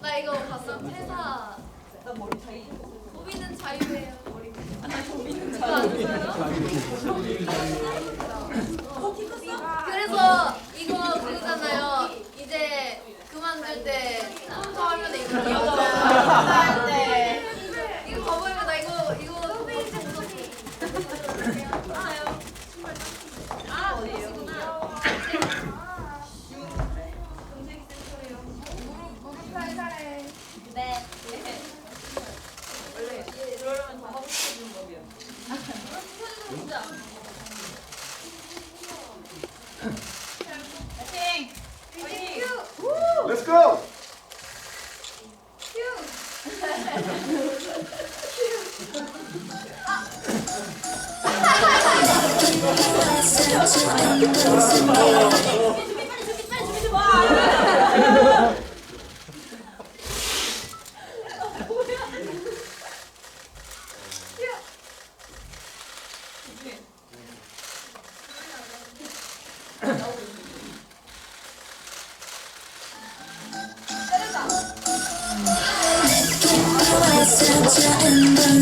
나 이거 봤어. 회사. 고민은 자유예요. 머리. 고민은 자유. 그래서 이거 그거잖아요. 이제 그만둘 때 혼자 하면 이거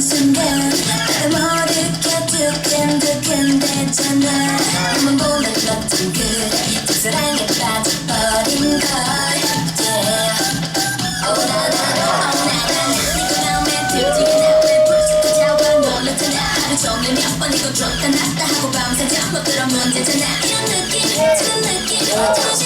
순간 내 머리 두근두근대잖아 이만 보면 너좀 그래 첫사랑에 빠져버린 걸 yeah. Oh na na na oh na na na 이거 다음에 들지게 나왜 벌써 또 자와 놀랐잖아 하루 종일 몇 번 이거 들었다 놨다 하고 밤새 잠못 들어 문제잖아 이런 느낌 저런 느낌 정신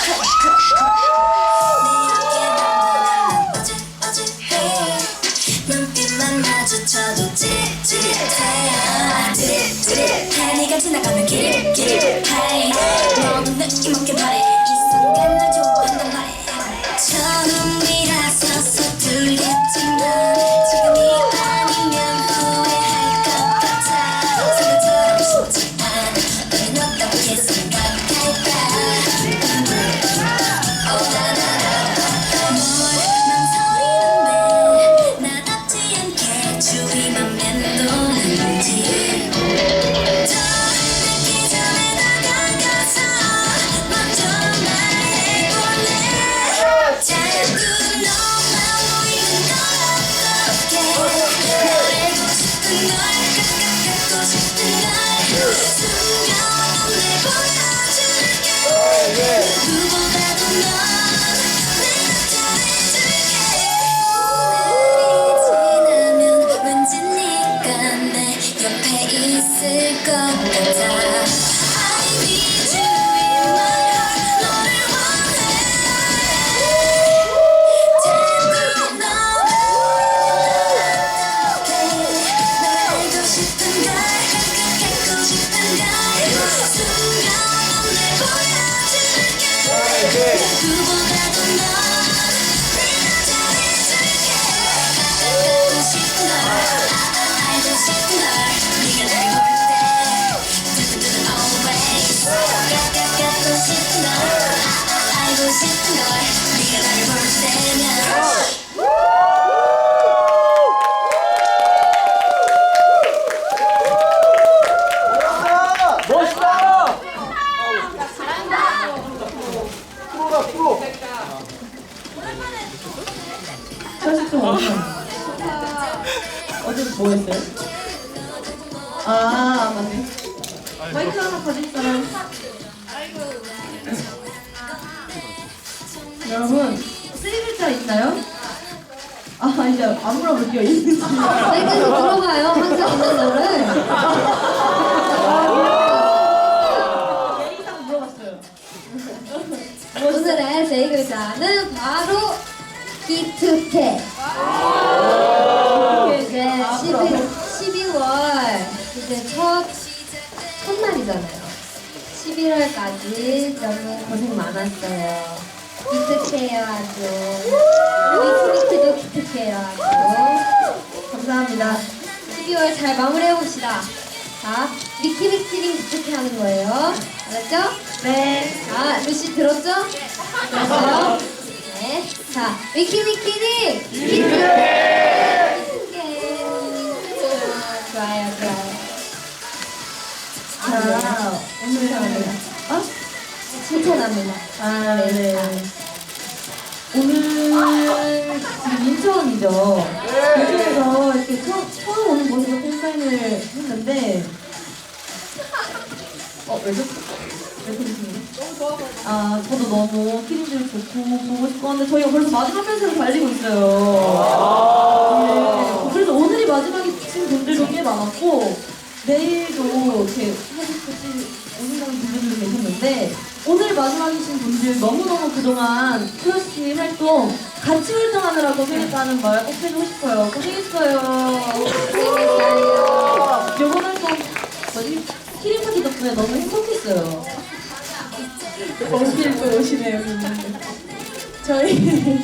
かっ! 어제 뭐 했어요? 아, 맞네. 마이크 하나 가질 사람. 여러분, 쓰리 글자 있나요? 아, 이제 안 물어볼게요. 있는지. 네, 계속 물어봐요. 항상 있는 거를. 네. 아, 네 이상 물어봤어요. 오늘의 네 글자는 바로 기특해. 12월 이제 첫 첫날이잖아요. 11월까지 너무 고생 많았어요. 기특해요 아주. 우리 키미키도 기특해요 아주. 감사합니다. 12월 잘 마무리해 봅시다. 자, 미키미키링 기특해 하는 거예요. 알았죠? 네. 자, 루시 들었죠? 들었어요? 네. 자, 미키미키링 기특해. 기특해. 좋아요, 좋아요. 어? 칭찬합니다. 아, 네네. 오늘 지금 인천이죠. 인천에서 이렇게 처음, 처음 오는 곳에서 팬사인을 했는데, 어, 왜죠? 왜 그러시는 아, 저도 너무 키링들 좋고 보고 싶었는데 저희가 벌써 마지막 팬사를 달리고 있어요. 네. 그래서 오늘이 마지막이신 분들도 꽤 많았고 내일도 이렇게 싶으신 오신다는 분들도 계셨는데 오늘 마지막이신 분들 너무너무 그동안 크러쉬 활동 같이 활동하느라고 고생했다는 말 꼭 해주고 싶어요. 고생했어요. 요번 활동 뭐지? 키링 파티 덕분에 너무 행복했어요. 멋있게 또 오시네요. 저희,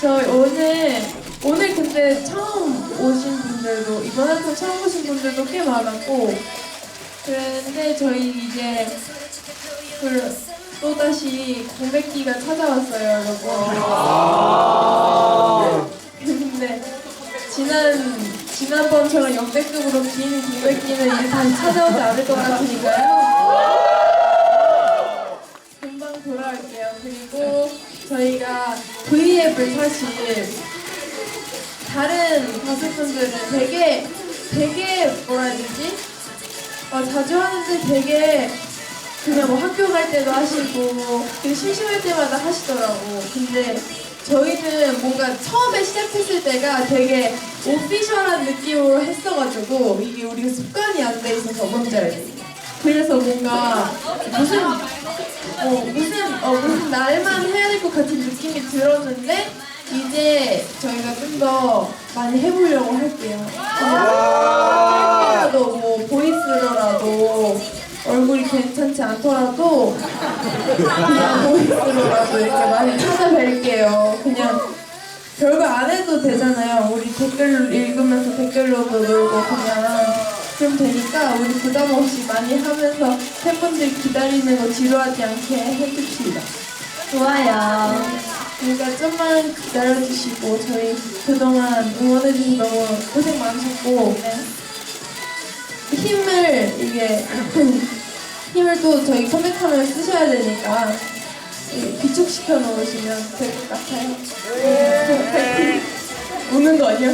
저희 오늘, 오늘 근데 처음 오신 분들도, 이번 활동 처음 오신 분들도 꽤 많았고, 그런데 저희 이제, 그, 또다시 공백기가 찾아왔어요, 여러분. 근데, 지난, 지난번처럼 역대급으로 긴 공백기는 이제 다시 찾아오지 않을 것 같으니까요. 금방 돌아올게요. 그리고 저희가 V앱을 사실 다른 가수분들은 되게 되게 뭐라 해야 되지? 어, 자주 하는데 되게 그냥 뭐 학교 갈 때도 하시고 되게 심심할 때마다 하시더라고. 근데 저희는 뭔가 처음에 시작했을 때가 되게 오피셜한 느낌으로 했어가지고 이게 우리가 습관이 안 돼 있어서 뭔지 알지? 그래서 뭔가 무슨 어, 무슨 어, 무슨 날만 해야 될 것 같은 느낌이 들었는데 이제 저희가 좀 더 많이 해보려고 할게요. 짧게라도 뭐 보이스로라도 얼굴이 괜찮지 않더라도 그냥 보이스로라도 이렇게 많이 찾아뵐게요. 그냥 별거 안 해도 되잖아요. 우리 댓글 읽으면서 댓글로도 놀고 그냥 그럼 되니까 우리 부담 없이 많이 하면서 팬분들 기다리는 거 지루하지 않게 해줍시다. 좋아요. 그러니까 좀만 기다려주시고 저희 그동안 응원해주셔서 너무 고생 많으셨고 힘을 이게 힘을 또 저희 컴백하면 쓰셔야 되니까 비축시켜 놓으시면 될 것 같아요. 네. 우는 거 아니야?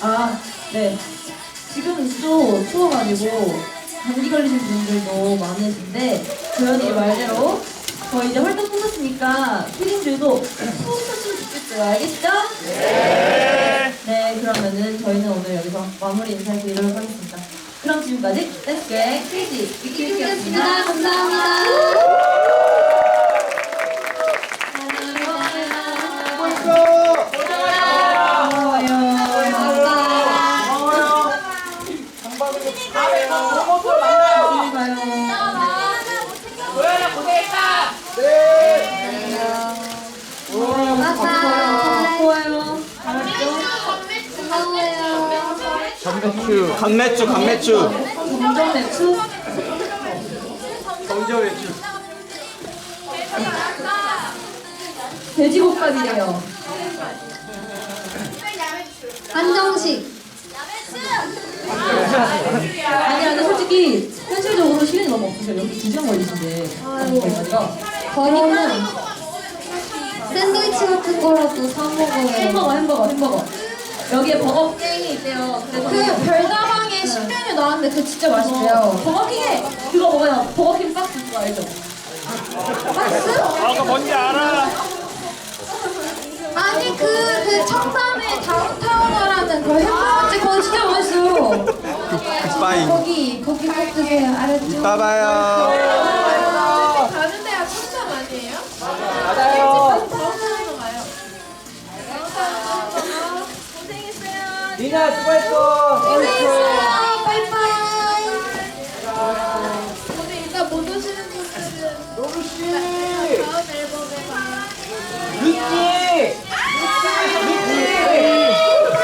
아, 네. 지금 또 추워가지고 감기 걸리신 분들도 많으신데 도현이 말대로 저희 이제 활동 끝났으니까 피디님들도 푹 쉬었으면 좋겠어요. 알겠죠? 네. 네, 그러면은 저희는 오늘 여기서 마무리 인사를 드리도록 하겠습니다. 그럼 지금까지 댄스계 크리지 위키위키였습니다. 네, 감사합니다. 바이바이. 고마워요. 고마워요. 강매추 강매추 점점 매추. 정지현 외출. 돼지국밥이래요. 한정식. 아니, 근데 솔직히 현실적으로 시간이 너무 없으세요. 여기 두 시간 걸리신데. 거기까지가. 샌드위치 같은 거라도 사 먹어요. 햄버거, 햄버거, 햄버거. 여기에 버거킹이 있대요. 그래서 그 별다방에 신메뉴 나왔는데 그거 진짜 맛있대요. 버거킹에 그거 먹어요. 버거킹 박스 그거 알죠? 아까 뭔지 알아 아니 그, 그 청담에 다운타운어라는 그 햄버거집 그거 진짜 맛있어요. 거기 거기 꼭 드세요. 알았죠? 빠봐요 리나 수